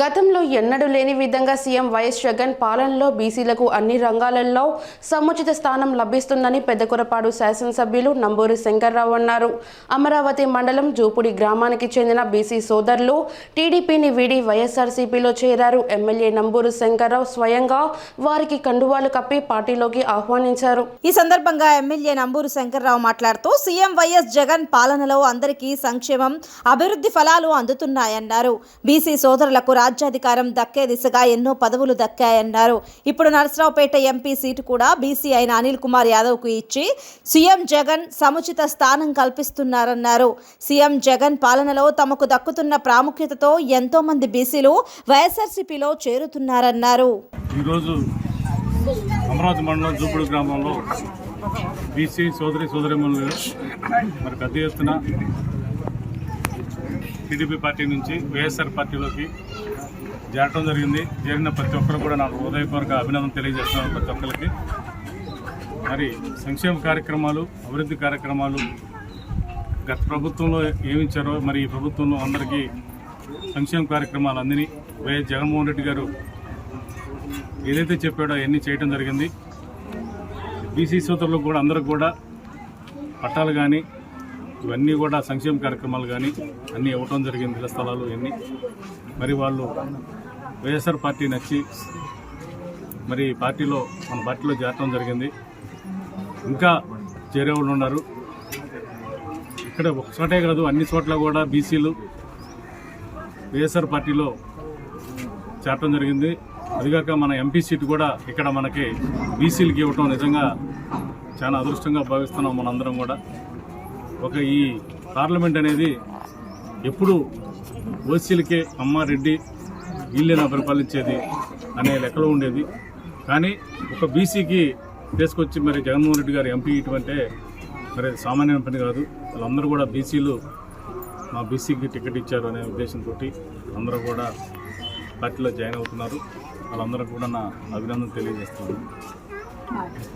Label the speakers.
Speaker 1: గతంలో ఎన్నడూ లేని విధంగా సీఎం వైఎస్ జగన్ పాలనలో బీసీలకు అన్ని రంగాలలో సముచిత స్థానం లభిస్తుందని పెద్దకురపాడు శాసనసభ్యులు నంబూరి శంకర్రావు అన్నారు. అమరావతి మండలం జూపుడి గ్రామానికి చెందిన బీసీ సోదరులు టీడీపీని వీడి వైఎస్ఆర్సీపీలో చేరారు. ఎమ్మెల్యే నంబూరు శంకర్రావు స్వయంగా వారికి కండువాలు కప్పి పార్టీలోకి ఆహ్వానించారు.
Speaker 2: ఈ సందర్భంగా ఎమ్మెల్యే నంబూరు శంకర్రావు మాట్లాడుతూ సీఎం వైఎస్ జగన్ పాలనలో అందరికీ సంక్షేమం అభివృద్ధి ఫలాలు అందుతున్నాయన్నారు. బీసీ సోదరులకు రాజ్యాధికారం దక్కే దిశగా ఎన్నో పదవులు దక్కాయన్నారు. ఇప్పుడు నరసరావుపేట ఎంపీ సీటు కూడా బీసీ అయిన అనిల్ కుమార్ యాదవ్కు ఇచ్చి సీఎం జగన్ సముచిత స్థానం కల్పిస్తున్నారన్నారు. సీఎం జగన్ పాలనలో తమకు దక్కుతున్న ప్రాముఖ్యతతో ఎంతో మంది బీసీలు వైఎస్ఆర్సీపీలో చేరుతున్నారన్నారు.
Speaker 3: ఈరోజు అమరావతి మండలం జూపుడు గ్రామంలో బీసీ సోదరి సోదరిమణులు మరి పెద్ద ఎత్తున టీడీపీ పార్టీ నుంచి వైఎస్ఆర్ పార్టీలోకి చేరటం జరిగింది. చేరిన ప్రతి ఒక్కరు కూడా నాకు హృదయపూర్వక అభినందన తెలియజేస్తున్నాను ప్రతి ఒక్కరికి. మరి సంక్షేమ కార్యక్రమాలు అభివృద్ధి కార్యక్రమాలు గత ప్రభుత్వంలో ఏమిచ్చారో మరి ఈ ప్రభుత్వంలో అందరికీ సంక్షేమ కార్యక్రమాలు అందిని వైఎస్ జగన్మోహన్ రెడ్డి గారు ఏదైతే చెప్పాడో అవన్నీ చేయడం జరిగింది. బీసీ సోదరులకు కూడా అందరికి కూడా పట్టాలు కానీ ఇవన్నీ కూడా సంక్షేమ కార్యక్రమాలు కానీ అన్నీ ఇవ్వటం జరిగింది. ఇళ్ళ స్థలాలు ఇవన్నీ. మరి వాళ్ళు వైఎస్ఆర్ పార్టీ నచ్చి మరి పార్టీలో మన పార్టీలో చేరటం జరిగింది. ఇంకా చేరేవాళ్ళు ఉన్నారు. ఇక్కడ ఒక చోటే కాదు అన్ని చోట్ల కూడా బీసీలు వైఎస్ఆర్ పార్టీలో చేరటం జరిగింది. అదిగాక మన ఎంపీ సీట్ కూడా ఇక్కడ మనకి బీసీలకి ఇవ్వటం నిజంగా చాలా అదృష్టంగా భావిస్తున్నాం మనందరం కూడా. ఒక ఈ పార్లమెంట్ అనేది ఎప్పుడు ఓసీలకే అమ్మారెడ్డి వీళ్ళేనా పరిపాలించేది అనే లెక్కలో ఉండేది. కానీ ఒక బీసీకి తీసుకొచ్చి మరి జగన్మోహన్ రెడ్డి గారు ఎంపీ ఇటువంటి మరి సామాన్య పని కాదు. వాళ్ళందరూ కూడా బీసీలు మా బీసీకి టికెట్ ఇచ్చారు అనే ఉద్దేశంతో అందరూ కూడా పార్టీలో జాయిన్ అవుతున్నారు. వాళ్ళందరూ కూడా నా అభినందన తెలియజేస్తున్నాను.